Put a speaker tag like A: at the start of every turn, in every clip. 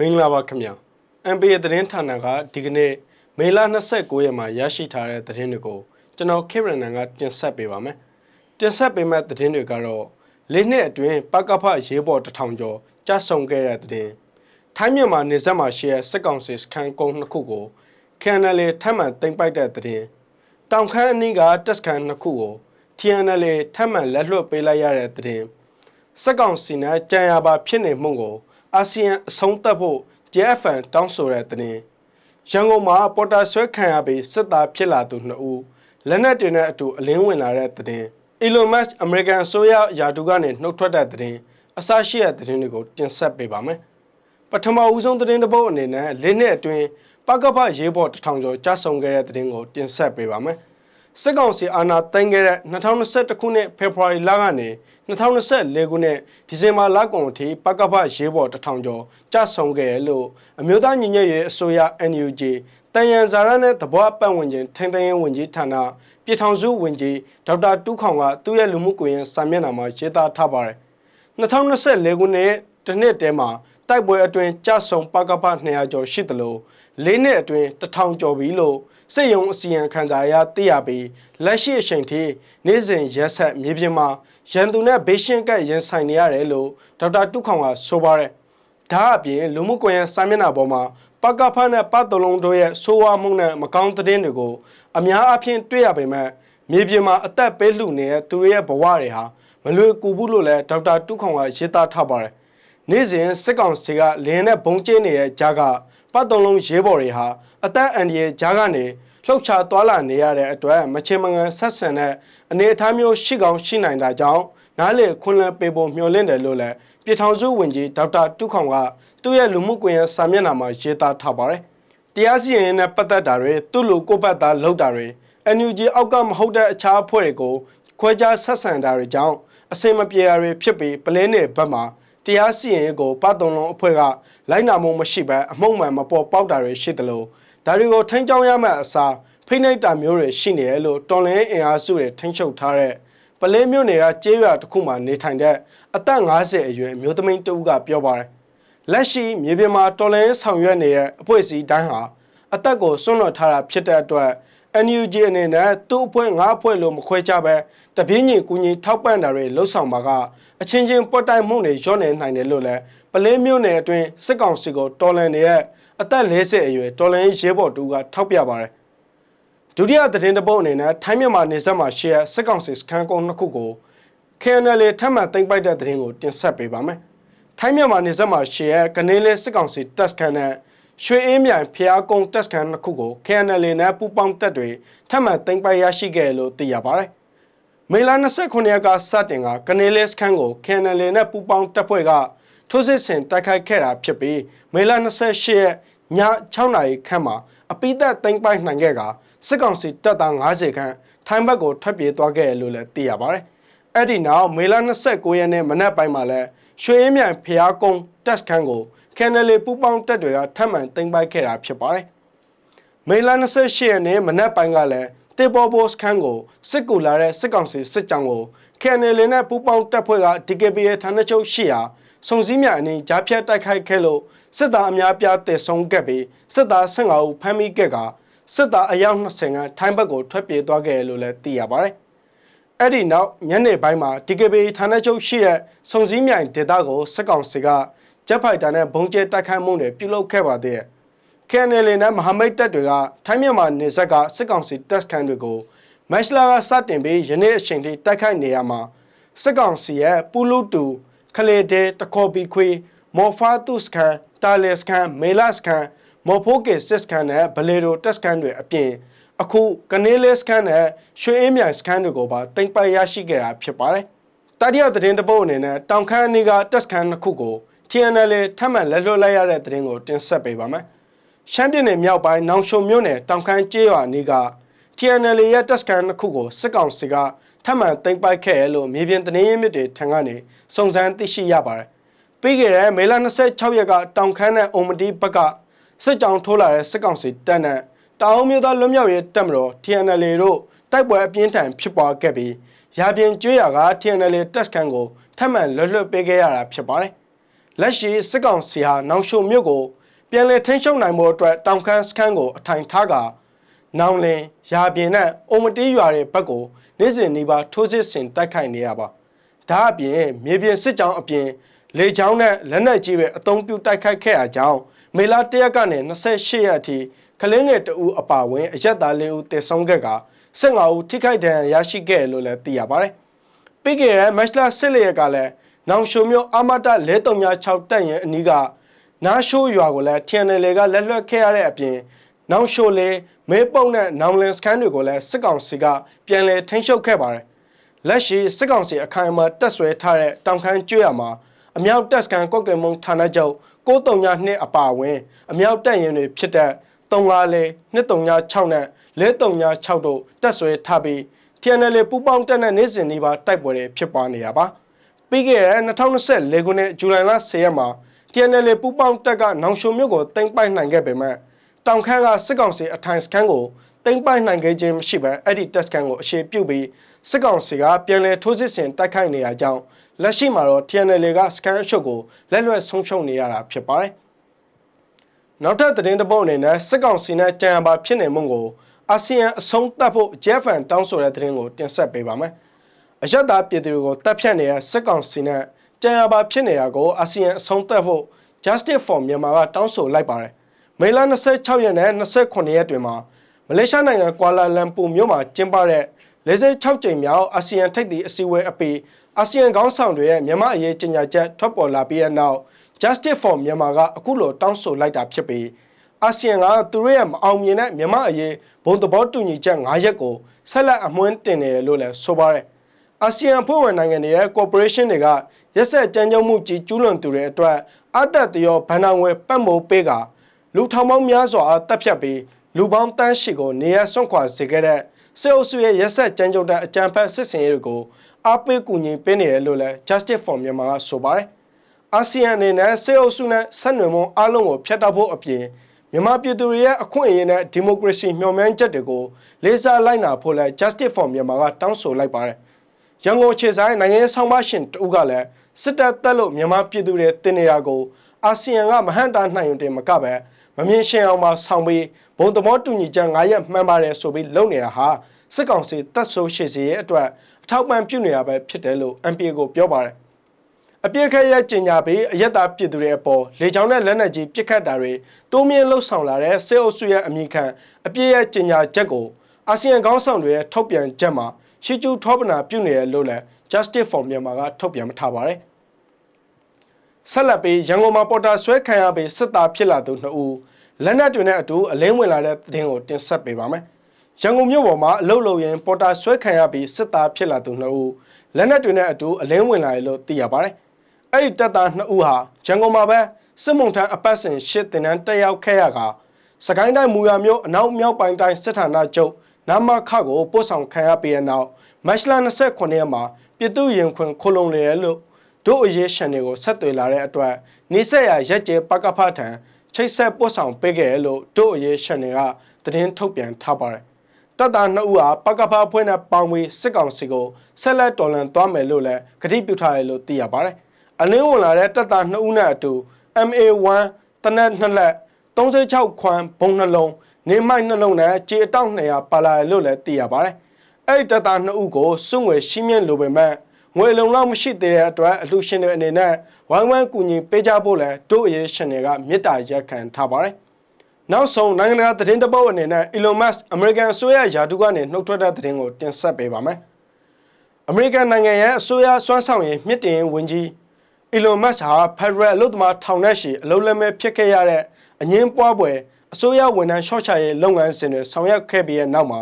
A: မင်္ဂလာပါခင်ဗျာ MPA သတင်းဌာနကဒီကနေ့မေလ29ရက်မှာရရှိထားတဲ့သတင်းတွေကိုကျွန်တော်ခေရနန်ကတင်ဆက်ပေးပါမယ်တင်ဆက်ပေးမဲ့သတင်းတွေကတော့လေးနှစ်အတွင်းပကဖရေးပေါ်တစ်ထောင်ကျော်ကြဆုံခဲ့တဲ့သတင်းထိုင်းမြန်မာနေဆက်မှာရှိတဲ့စစ်ကောင်စီစခန်းကုန်းနှစ်ခုကို KNL ထပ်မံတင်ပိုက်တဲ့သတင်းတောင်ခမ်းအနီးကတက်စကန်နှစ်ခုကို TNL ထပ်မံလက်လွတ်ပေးလိုက်ရတဲ့သတင်းစက်ကောင်စီနဲ့ကြံရပါဖြစ်နေမှုကို အာဆီယံအဆုံးသတ်ဖို့ JFN တောင်းဆိုတဲ့သတင်းရန်ကုန်မှာပေါ်တာဆွဲခံရပြီးစစ်သားဖြစ်လာသူနှစ်ဦးလက်နက်တွေနဲ့အတူအလင်းဝင်လာတဲ့သတင်း Elon Musk အမေရိကန်အစိုးရယာတူကနေနှုတ်ထွက်တဲ့သတင်းအစရှိတဲ့သတင်းတွေကိုတင်ဆက်ပေးပါမယ်ပထမဦးဆုံးသတင်းတစ်ပုဒ်အနေနဲ့လေးနှစ်အတွင်းပကပရေးပေါ်တစ်ထောင်ကျော်ကြားဆုံးခဲ့တဲ့သတင်းကိုတင်ဆက်ပေးပါမယ် စစ်ကောင်စီအာဏာသိမ်းခဲ့တဲ့2021ခုနှစ်ဖေဖော်ဝါရီလကနေ2024ခုနှစ်ဒီဇင်ဘာလကုန်အထိပကပရေးပေါ်တစ်ထောင်ကျော်ကြားဆုံးခဲ့တယ်လို့အမျိုးသားညီညွတ်ရေးအစိုးရ NUG တန်ရန်ဇာရနဲ့သဘောပတ်ဝန်းကျင်ထိန်းသိမ်းရေးဝန်ကြီးဌာနပြည်ထောင်စုဝန်ကြီးဒေါက်တာတူးခေါင်ကသူ့ရဲ့လူမှုကွန်ရက်စာမျက်နှာမှာရေးသားထားပါတယ်2024ခုနှစ်တစ်နှစ်တည်းမှာတိုက်ပွဲအတွင်းကြဆုံပကပ200ကျော်ရှိသလိုလေးနှစ်အတွင်း1000ကျော်ပြီလို့ စစ်ရုံအစီရင်ခံစာအရသိရပြီးလက်ရှိအချိန်ထိနေ့စဉ်ရက်ဆက်မြေပြင်မှာရန်သူနဲ့ဘေးရှင်းကပ်ရင်ဆိုင်နေရတယ်လို့ဒေါက်တာတုခေါင်ကဆိုပါတယ်။ဒါအပြင်လူမှုကွန်ရက်စာမျက်နှာပေါ်မှာပကဖနဲ့ပတ်တလုံးတို့ရဲ့ဆိုးဝါးမှုနဲ့မကောင်းသတင်းတွေကိုအများအပြားတွေ့ရပေမဲ့မြေပြင်မှာအသက်ပေးလှူနေတဲ့သူတွေရဲ့ဘဝတွေဟာမလွယ်ကူဘူးလို့လည်းဒေါက်တာတုခေါင်ကရေးသားထားပါတယ်။နေ့စဉ်စစ်ကောင်စီကလင်းနဲ့ဘုံကျင်းနေတဲ့ကြားက ပတ်တုံးလုံးရေးပေါ်တွေဟာအသက်အန္တရာယ်ကြားကနေလှုပ်ရှားသွားလာနေရတဲ့အတွက်မချင်မငန်ဆက်ဆံတဲ့အနေအထားမျိုးရှိကောင်းရှိနိုင်တာကြောင့်နားလေခွန်လန်းပေးဖို့မျှော်လင့်တယ်လို့လည်းပြည်ထောင်စုဝန်ကြီးဒေါက်တာတုခေါင်ကသူ့ရဲ့လူမှုကွန်ရက်စာမျက်နှာမှာရေးသားထားပါတယ်။တရားစီရင်နဲ့ပတ်သက်တာတွေသူ့လူကိုပတ်သားလောက်တာတွေ NUG အောက်ကမဟုတ်တဲ့အခြားအဖွဲ့တွေကိုခွဲခြားဆက်ဆံတာတွေကြောင့်အစင်မပြေတာတွေဖြစ်ပြီးပလဲနေဘက်မှာ တရားစီရင်ကိုပတ်တုံလုံးအဖွဲ့ကလိုက်နာမှုမရှိဘဲအမှုမှန်မပေါ်ပေါက်တာတွေရှိတယ်လို့ဒါတွေကိုထိန်းချောင်းရမယ့်အစားဖိနှိပ်တာမျိုးတွေရှိနေတယ်လို့တော်လင်းအင်အားစုတွေထိန်းချုပ်ထားတဲ့ပလဲမြို့နယ်ကကျေးရွာတစ်ခုမှာနေထိုင်တဲ့အသက်50အရွယ်မျိုးသမီးတဦးကပြောပါတယ်လက်ရှိမြေပြင်မှာတော်လင်းဆောင်ရွက်နေတဲ့အဖွဲ့အစည်းတိုင်းဟာအသက်ကိုစွန့်လွတ်ထားတာဖြစ်တဲ့အတွက် NUG အနေနဲ့သူ့အဖွဲ့ငါးအဖွဲ့လို့မခွဲခြားပဲတပြင်းညီကူညီထောက်ပံ့တာတွေလှုပ်ဆောင်ပါကအချင်းချင်းပွတ်တိုက်မှုတွေရော့နေနိုင်တယ်လို့လည်းပလင်းမြို့နယ်အတွင်းစစ်ကောင်စီကိုတော်လန်နေတဲ့အသက်40အရွယ်တော်လန်ရဲဘော်တူကထောက်ပြပါတယ်ဒုတိယသတင်းတပုတ်အနေနဲ့ထိုင်းမြန်မာနေဆက်မှာရှေ့စစ်ကောင်စီစခန်းကုန်းနှစ်ခုကို KNL ထပ်မံသိမ်းပိုက်တဲ့သတင်းကိုတင်ဆက်ပေးပါမယ်ထိုင်းမြန်မာနေဆက်မှာရှေ့ကနေလေးစစ်ကောင်စီတပ်စခန်းနဲ့ ရွှေအေးမြိုင်ဖျားကုန်းတက်စကန်နှစ်ခုကို KNL နဲ့ပူးပေါင်းတပ်တွေထပ်မံသိမ်းပိုက်ရရှိခဲ့လို့သိရပါတယ်။မေလ29ရက်ကစတင်ကကနေလေးစခန်းကို KNL နဲ့ပူးပေါင်းတပ်ဖွဲ့ကထိုးစစ်ဆင်တိုက်ခိုက်ခဲ့တာဖြစ်ပြီးမေလ28ရက်ည6နာရီခန့်မှာအပိသက်သိမ်းပိုက်နိုင်ခဲ့ကစစ်ကောင်စီတပ်သား90ခန့်ထိုင်းဘက်ကိုထွက်ပြေးသွားခဲ့လို့လည်းသိရပါတယ်။အဲ့ဒီနောက်မေလ29ရက်နေ့မနက်ပိုင်းမှာလဲရွှေအေးမြိုင်ဖျားကုန်းတက်စခန်းကို ကန်နယ်လီပူပေါင်းတက်တွေကထပ်မံတင်ပိုက်ခဲ့တာဖြစ်ပါတယ်။မေလ28ရက်နေ့မနက်ပိုင်းကလည်းတေပေါ်ဘော့စခန်းကိုစစ်ကူလာတဲ့စစ်ကောင်စီစစ်ကြောင်းကိုကန်နယ်လီနဲ့ပူပေါင်းတက်ဖွဲ့က DKBA ဌာနချုပ်ရှိရာစုံစည်းမြအနီးကြားဖြတ်တိုက်ခိုက်ခဲ့လို့စစ်သားအများပြားတည်ဆုံခဲ့ပြီးစစ်သား15ဦးဖမ်းမိခဲ့ကစစ်သားအယောက်20ခန့်ထိုင်းဘက်ကိုထွက်ပြေးသွားခဲ့လို့လည်းသိရပါတယ်။အဲ့ဒီနောက်ညနေပိုင်းမှာ DKBA ဌာနချုပ်ရှိတဲ့စုံစည်းမြိုင်ဒေသကိုစစ်ကောင်စီက ဂျက်ဖိုက်တာနဲ့ဘုံကျဲတိုက်ခိုက်မှုတွေပြုလုပ်ခဲ့ပါသေးတယ်။ KNL နဲ့မဟာမိတ်တပ်တွေကထိုင်းမြန်မာနေဆက်ကစစ်ကောင်စီတပ်စခန်းတွေကိုမက်ရှလာကစတင်ပြီးယနေ့အချိန်ထိတိုက်ခိုက်နေရမှာစစ်ကောင်စီရဲ့ပူလူတူခလေတဲတခေါ်ပီခွေမော်ဖာတုစကန်တာလက်စကန်မေလာစကန်မော်ဖိုကေစစ်စကန်နဲ့ဘလေရိုတက်စကန်တွေအပြင်အခုကနေလစကန်နဲ့ရွှေအင်းမြိုင်စကန်တွေကိုပါတင်ပိုက်ရရှိခဲ့တာဖြစ်ပါတယ်။တတိယသတင်းတပုတ်အနေနဲ့တောင်ခမ်းအနီးကတက်စကန်တစ်ခုကို TNL ထပ်မံလက်လွတ်လိုက်ရတဲ့သတင်းကိုတင်ဆက်ပေးပါမယ်။ရှမ်းပြည်နယ်မြောက်ပိုင်းနောင်ရှုံမြို့နယ်တောင်ခမ်းကျေးရွာနီးက TNL ရဲ့တပ်စခန်းတစ်ခုကိုစစ်ကောင်စီကထပ်မံသိမ်းပိုက်ခဲ့ရလို့မြေပြင်သတင်းရင်းမြစ်တွေထံကနေစုံစမ်းသိရှိရပါတယ်။ပြီးခဲ့တဲ့မေလ26ရက်ကတောင်ခမ်းနဲ့အုံမတီဘက်ကစစ်ကြောင်ထိုးလာတဲ့စစ်ကောင်စီတပ်နဲ့တောင်မြို့သားလွတ်မြောက်ရေးတပ်မတော် TNL တို့တိုက်ပွဲအပြင်းထန်ဖြစ်ပွားခဲ့ပြီးရာပြင်ကျွေးရက TNL တပ်စခန်းကိုထပ်မံလွတ်လွတ်ပေးခဲ့ရတာဖြစ်ပါတယ်။ လက်ရှိစစ်ကောင်စီဟာနောင်ရှုံမြို့ကို ပြန်လည်ထိန်းချုပ်နိုင်မှုအတွက်တောင်ခမ်းစခန်းကိုအထိုင်ထားကနောင်လင်ရာပြင်နဲ့အုံမတီးရွာတွေဘက်ကိုနေ့စဉ်နေပါထိုးစစ်ဆင်တိုက်ခိုက်နေရပါဒါအပြင်မြေပြင်စစ်ကြောင်းအပြင်လေကြောင်းနဲ့လက်နက်ကြီးတွေအုံပြုတိုက်ခိုက်ခဲ့အကြောင်းမေလ၁ရက်ကနေ28ရက်အထိကလင်းငယ်တအူအပါဝင်အရက်သား၄ဦးတည်ဆုံးခဲ့က15ဦးထိခိုက်ဒဏ်ရာရရှိခဲ့လို့လည်းသိရပါတယ်ပြီးခဲ့တဲ့မတ်လ14ရက်ကလည်း နောင်ရှုံမြို့အမတ4336တပ်ရင်အနီးကနားရှိုးရွာကိုလည်း TNL ကလက်လွတ်ခဲ့ရတဲ့အပြင်နောင်ရှိုလေမဲပုံနဲ့နောင်လင်စခန်းတွေကိုလည်းစစ်ကောင်စီကပြန်လည်ထိန်းချုပ်ခဲ့ပါတယ်လက်ရှိစစ်ကောင်စီအခိုင်အမာတက်ဆွဲထားတဲ့တောင်ခမ်းကျွရမှာအမြောက်တပ်စကန်ကော့ကင်မုံဌာနချုပ်639နှစ်အပါအဝင်အမြောက်တပ်ရင်တွေဖြစ်တဲ့354လေး236နဲ့436တို့တက်ဆွဲထားပြီး TNL ပူပေါင်းတက်တဲ့နေ့စဉ်ဒီပါတိုက်ပွဲတွေဖြစ်ပွားနေတာပါ ပြီးခဲ့တဲ့2024ခုနှစ်ဇူလိုင်လ10ရက်မှာ TNL ပူပေါင်းတက်ကနောင်ရှုံမြို့ကိုတင်ပိုက်နိုင်ခဲ့ပေမဲ့တောင်ခမ်းကစစ်ကောင်စီအထိုင်စခန်းကိုတင်ပိုက်နိုင်ခဲ့ခြင်းမရှိဘဲအဲ့ဒီတက်စကန်ကိုအရှိပြုတ်ပြီးစစ်ကောင်စီကပြန်လည်ထိုးစစ်ဆင်တိုက်ခိုက်နေရကြောင်းလက်ရှိမှာတော့ TNL ကစကန်အရှုပ်ကိုလက်လွတ်ဆုံးရှုံးနေရတာဖြစ်ပါတယ်။နောက်ထပ်သတင်းတစ်ပုဒ်အနေနဲ့စစ်ကောင်စီနဲ့ကြံရပါဖြစ်နေမှုကိုအာဆီယံအဆုံးသတ်ဖို့ JFN တောင်းဆိုတဲ့သတင်းကိုတင်ဆက်ပေးပါမယ်။ အယက်သားပြည်သူတွေကိုတပ်ဖြတ်နေတဲ့စစ်ကောင်စီနဲ့ကြံရပါဖြစ်နေတာကိုအာဆီယံအဆုံးသတ်ဖို့ Justice for Myanmar ကတောင်းဆိုလိုက်ပါတယ်။မေလ26ရက်နဲ့29ရက်တွင်မှာမလေးရှားနိုင်ငံကွာလာလမ်ပူမြို့မှာကျင်းပတဲ့46ကြိမ်မြောက်အာဆီယံထိပ်သီးအစည်းအဝေးအပြီးအာဆီယံခေါင်းဆောင်တွေရဲ့မြန်မာအရေးကြေညာချက်ထွက်ပေါ်လာပြီးတဲ့နောက် Justice for Myanmar ကအခုလိုတောင်းဆိုလိုက်တာဖြစ်ပြီးအာဆီယံကသူတို့ရဲ့မအောင်မြင်တဲ့မြန်မာအရေးဘုံသဘောတူညီချက်9ရက်ကိုဆက်လက်အမွှန်းတင်နေတယ်လို့လည်းဆိုပါတယ်။ အာဆီယံဖွဲ့ဝင်နိုင်ငံတွေရဲ့ corporation တွေကရက်ဆက်ကြမ်းကြုတ်မှုကြီးကျူးလွန်သူတွေအတွက်အတက်တရောဗန်နာငွေပတ်မိုးပေးကလူထောင်ပေါင်းများစွာတပ်ဖြတ်ပြီးလူပေါင်းတန်းရှိကိုနေရဆွန့်ခွာစေခဲ့တဲ့စစ်အုပ်စုရဲ့ရက်ဆက်ကြမ်းကြုတ်တဲ့အကြမ်းဖက်စစ်စင်ရေးတွေကိုအားပေးကူညီပေးနေတယ်လို့လည်း Justice for Myanmar ကဆိုပါတယ်။အာဆီယံအနေနဲ့စစ်အုပ်စုနဲ့ဆက်နွယ်မှုအလုံးကိုဖျက်တောက်ဖို့အပြင်မြန်မာပြည်သူတွေရဲ့အခွင့်အရေးနဲ့ဒီမိုကရေစီမျှော်မှန်းချက်တွေကိုလေးစားလိုက်နာဖို့လဲ Justice for Myanmar ကတောင်းဆိုလိုက်ပါတယ်။ ရန်ကုန်ခြေဆိုင်နိုင်ငံရေးဆောင်မရှင်တူကလည်းစစ်တပ်တက်လို့မြန်မာပြည်သူတွေတင်နေတာကိုအာဆီယံကမဟန်တာနိုင်ုံတင်မကပဲမမြင်ရှင်းအောင်မှဆောင်ပြီးဘုံသဘောတူညီချက်9ရက်မှန်ပါတယ်ဆိုပြီးလုပ်နေတာဟာစစ်ကောင်စီတပ်ဆိုးရှိစီရဲ့အတွက်အထောက်ပံ့ပြုနေရပဲဖြစ်တယ်လို့ MPA ကိုပြောပါတယ်အပြစ်ခက်ရဲ့ကျင်ညာပြီးအယက်သားပြည်သူတွေအပေါ်လေကြောင်းနဲ့လက်နက်ကြီးပစ်ခတ်တာတွေတိုးမြင့်လှုပ်ဆောင်လာတဲ့စစ်အုပ်စုရဲ့အမိခံအပြစ်ရဲ့ကျင်ညာချက်ကိုအာဆီယံခေါင်းဆောင်တွေရဲ့ထုတ်ပြန်ချက်မှာ ရှီကျူထောပနာပြုနေရလို့လည်း Justice for Myanmar ကထုတ်ပြန်ထားပါတယ်ဆက်လက်ပြီးရန်ကုန်မှာပေါ်တာဆွဲခံရပြီးစစ်သားဖြစ်လာသူနှစ်ဦးလက်နက်တွေနဲ့အတူအလင်းဝင်လာတဲ့သတင်းကိုတင်ဆက်ပေးပါမယ်။ရန်ကုန်မြို့ပေါ်မှာအလုတ်လုံရင်ပေါ်တာဆွဲခံရပြီးစစ်သားဖြစ်လာသူနှစ်ဦးလက်နက်တွေနဲ့အတူအလင်းဝင်လာတယ်လို့သိရပါတယ်။အဲ့ဒီတပ်သားနှစ်ဦးဟာရန်ကုန်မှာပဲစစ်မုံထမ်းအပတ်စဉ်ရှစ်တင်တန်းတက်ရောက်ခဲ့ရကစကိုင်းတိုင်းမူရမြို့အနောက်မြောက်ပိုင်းတိုင်းစစ်ဌာနချုပ် နာမခကိုပို့ဆောင်ခံရပြီးတဲ့နောက်မတ်လ29ရက်မှာပြည်သူ့ရင်ခွင်ခလုံးလေလို့တို့အရေးရှန်တွေကိုဆက်သွယ်လာတဲ့အတွက်နေဆက်ရရက်ကျဲပကဖထံချိတ်ဆက်ပို့ဆောင်ပေးခဲ့လို့တို့အရေးရှန်တွေကသတင်းထုတ်ပြန်ထားပါတယ်တပ်သားနှစ်ဦးဟာပကဖအဖွဲ့နဲ့ပေါင်းပြီးစစ်ကောင်စီကိုဆက်လက်တော်လှန်သွားမယ်လို့လည်းကတိပြုထားတယ်လို့သိရပါတယ်အလင်းဝင်လာတဲ့တပ်သားနှစ်ဦးနဲ့အတူ MA1 တနက်နှစ်လက်36ခွမ်းဘုံနှလုံး နေမိုက်နှလုံးနဲ့ကြေအတောက်200ပါလာတယ်လို့လည်းသိရပါတယ်အဲ့ဒီတပ်သားနှစ်ဦးကိုစွန့်ငွေရှင်းမြင့်လိုပေမဲ့ငွေလုံလောက်မရှိသေးတဲ့အတွက်အလှရှင်တွေအနေနဲ့ဝိုင်းဝန်းကူညီပေးကြဖို့လဲတို့အရေးရှင်တွေကမေတ္တာရက်ခံထားပါတယ်။နောက်ဆုံးနိုင်ငံတကာသတင်းတပုတ်အနေနဲ့ Elon Musk အမေရိကန်အစိုးရယာတုကနေနှုတ်ထွက်တဲ့သတင်းကိုတင်ဆက်ပေးပါမယ်။အမေရိကန်နိုင်ငံရဲ့အစိုးရစွမ်းဆောင်ရည်မြင့်တင်ဝင်ကြီး Elon Musk ဟာ Federal အလုပ်သမားထောင်နဲ့ရှိအလုပ်လက်မဲ့ဖြစ်ခဲ့ရတဲ့အငင်းပွားပွဲ အစိုးရဝန်ထမ်းရှော့ချရေးလုပ်ငန်းစဉ်တွေဆောင်ရွက်ခဲ့ပြီးတဲ့နောက်မှာ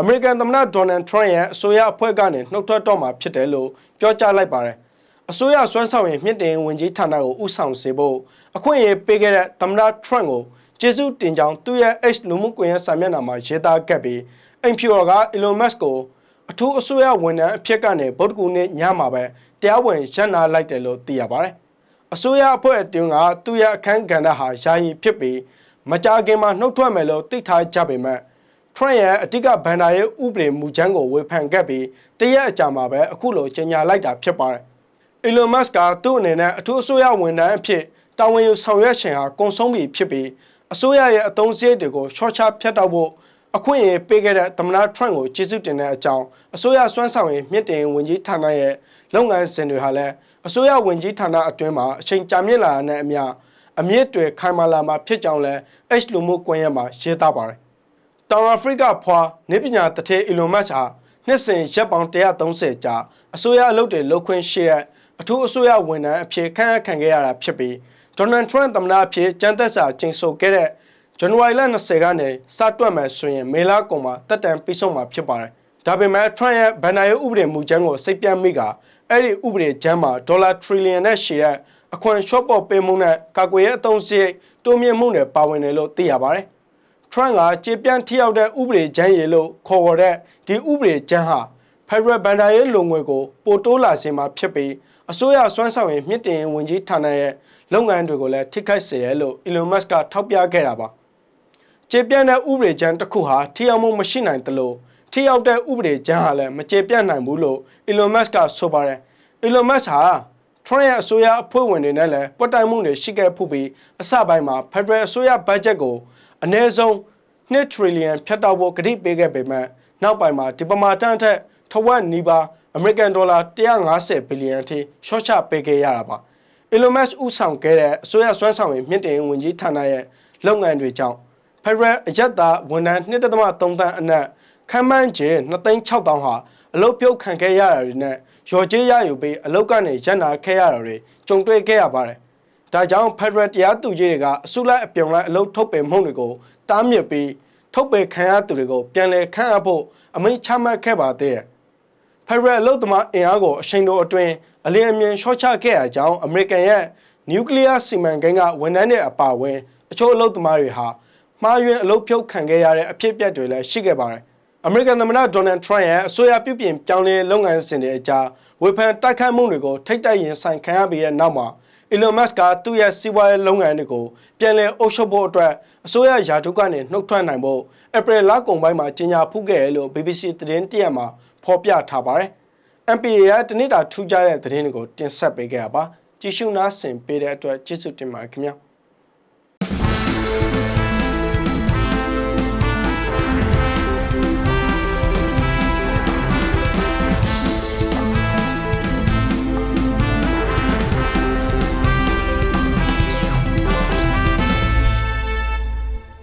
A: အမေရိကန်သမ္မတဒေါ်နယ်ထရန့်ရဲ့အစိုးရအဖွဲ့ကနေနှုတ်ထွက်တော့မှာဖြစ်တယ်လို့ပြောကြားလိုက်ပါတယ်။အစိုးရစွမ်းဆောင်ရည်မြင့်တင်ဝင်ကြီးဌာနကိုဥဆောင်စေဖို့အခွင့်အရေးပေးခဲ့တဲ့သမ္မတထရန့်ကိုကျေးဇူးတင်ကြောင်းသူ့ရဲ့ X လူမှုကွန်ရက်စာမျက်နှာမှာရေးသားခဲ့ပြီးအိမ်ဖြူတော်က Elon Musk ကိုအထူးအစိုးရဝန်ထမ်းအဖြစ်ကနေဗုဒ္ဓဂူနေ့ညမှာပဲတရားဝင်ရန်နာလိုက်တယ်လို့သိရပါတယ်။အစိုးရအဖွဲ့အတွင်းကသူ့ရဲ့အခန်းကဏ္ဍဟာယာယီဖြစ်ပြီး မကြာခင်မှာနှုတ်ထွက်မယ်လို့သိထားကြပေမဲ့ထရန့်ရဲ့အဓိကဘန်ဒါရဲ့ဥပဒေမူချမ်းကိုဝေဖန်ခဲ့ပြီးတရက်အကြာမှာပဲအခုလိုကြေညာလိုက်တာဖြစ်ပါတယ်။ Elon Musk ကသူ့အနေနဲ့အထူးအစိုးရဝန်ထမ်းအဖြစ်တာဝန်ယူဆောင်ရွက်ခြင်းဟာကုန်ဆုံးပြီဖြစ်ပြီးအစိုးရရဲ့အသုံးစရိတ်တွေကိုရှော့ချဖြတ်တောက်ဖို့အခွင့်အရေးပေးခဲ့တဲ့သမ္မတထရန့်ကိုကျေးဇူးတင်တဲ့အကြောင်းအစိုးရစွမ်းဆောင်ရည်မြင့်တင်ရေးဝန်ကြီးဌာနရဲ့လုပ်ငန်းစဉ်တွေဟာလည်းအစိုးရဝန်ကြီးဌာနအတွင်းမှာအချိန်ကြာမြင့်လာတာနဲ့အမျှ အမြင့်တွေခိုင်မာလာမှာဖြစ်ကြောင်းလည်း H လူမှုကွန်ရက်မှာရေးသားပါတယ်။တောင်အာဖရိကဖွာနေပညာတထေအီလွန်မတ်ဟာနှစ်စဉ်ရက်ပေါင်း130ကြာအစိုးရအလုပ်တွေလုပ်ခွင့်ရှိတဲ့အထူးအစိုးရဝန်ထမ်းအဖြစ်ခန့်အပ်ခံခဲ့ရတာဖြစ်ပြီးဒေါ်နယ်ထရန့်သမ္မတအဖြစ်ကြမ်းသက်စာကျင်းဆိုခဲ့တဲ့ဇန်နဝါရီလ20ကနေစတွက်မယ်ဆိုရင်မေလကုန်မှာတက်တန်ပြီးဆုံးမှာဖြစ်ပါတယ်။ဒါပေမဲ့ထရန့်ရဲ့ဗန်နာရေးဥပဒေမူကြမ်းကိုစိတ်ပြတ်မိကအဲ့ဒီဥပဒေကြမ်းမှာဒေါ်လာထရီလီယံနဲ့ရှိတဲ့ အခွန်ရှော့ပေါ်ပေးမှုနဲ့ကာကွယ်ရေးအသုံးစရိတ်တိုးမြင့်မှုတွေပါဝင်တယ်လို့သိရပါတယ်။ Trump ကကြေပြန့်ထိရောက်တဲ့ဥပဒေကြမ်းရည်လို့ခေါ်ဝေါ်တဲ့ဒီဥပဒေကြမ်းဟာ Federal ဘန်ဒါရေးလုံငွေကိုပိုတိုးလာစေမှာဖြစ်ပြီးအစိုးရစွမ်းဆောင်ရည်မြင့်တင်ရေးဝန်ကြီးဌာနရဲ့လုပ်ငန်းတွေကိုလည်းထိခိုက်စေတယ်လို့ Elon Musk ကထောက်ပြခဲ့တာပါကြေပြန့်တဲ့ဥပဒေကြမ်းတစ်ခုဟာထိရောက်မှုမရှိနိုင်သလိုထိရောက်တဲ့ဥပဒေကြမ်းဟာလည်းမကြေပြန့်နိုင်ဘူးလို့ Elon Musk ကဆိုပါတယ် Elon Musk ဟာ ထရန့်ရဲ့အစိုးရအဖွဲ့ဝင်တွေနဲ့လည်းပွတ်တိုင်မှုတွေရှိခဲ့ဖူးပြီးအစပိုင်းမှာ Federal အစိုးရဘတ်ဂျက်ကိုအနည်းဆုံး2 trillion ဖြတ်တောက်ဖို့ကတိပေးခဲ့ပေမဲ့နောက်ပိုင်းမှာဒီပမာတန်းထက်ထဝက်နီးပါးအမေရိကန်ဒေါ်လာ150ဘီလီယံအထိရှော့ချပေးခဲ့ရတာပါ Elon Musk ဥဆောင်ခဲ့တဲ့အစိုးရစွမ်းဆောင်ရည်မြင့်တင်ရေးဝန်ကြီးဌာနရဲ့လုပ်ငန်းတွေကြောင့် Federal အရက်သားဝန်ထမ်း1.3တန်းအနက်ခန့်မှန်းခြေ2,600ဟာ အလုတ်ပြုတ်ခံခဲ့ရတာတွေနဲ့ရော်ကြေးရယူပြီးအလုတ်ကနေရပ်နာခဲ့ရတာတွေကြုံတွေ့ခဲ့ရပါတယ်။ဒါကြောင့် Federal တရားသူကြီးတွေကအစုလိုက်အပြုံလိုက်အလုတ်ထုတ်ပယ်မှုတွေကိုတားမြစ်ပြီးထုတ်ပယ်ခံရသူတွေကိုပြန်လည်ခန့်အပ်ဖို့အမိန့်ချမှတ်ခဲ့ပါသေးတယ်။ Federal အလုတ်သမားအင်အားကိုအချိန်တိုအတွင်းအလင်းအမြင်ရှော့ချခဲ့ရကြောင်းအမေရိကန်ရဲ့နျူကလ িয়ার စီမံကိန်းကဝန်ထမ်းတွေအပါအဝင်အချို့အလုတ်သမားတွေဟာမှားယွင်းအလုတ်ဖြုတ်ခံခဲ့ရတဲ့အဖြစ်အပျက်တွေလည်းရှိခဲ့ပါတယ်။ အမေရိကန်သမ္မတဒေါ်နယ်ထရန့်ရဲ့အစိုးရပြုပြင်ပြောင်းလဲလုပ်ငန်းစဉ်တွေအကြားဝေဖန်တိုက်ခိုက်မှုတွေကိုထိတ်တိုက်ရင်ဆိုင်ခံရပြီးတဲ့နောက်မှာ Elon Musk ကသူ့ရဲ့စီးပွားရေးလုပ်ငန်းတွေကိုပြန်လည်အုပ်ချုပ်ဖို့အတွက်အစိုးရယာတုကနေနှုတ်ထွက်နိုင်ဖို့ဧပြီလကုန်ပိုင်းမှာကြေညာဖူးခဲ့တယ်လို့ BBC သတင်းတရက်မှာဖော်ပြထားပါတယ်။ MPA ကတနေ့တာထူးခြားတဲ့သတင်းတွေကိုတင်ဆက်ပေးခဲ့တာပါ။ကြည့်ရှုနားဆင်ပေးတဲ့အတွက်ကျေးဇူးတင်ပါတယ်ခင်ဗျာ။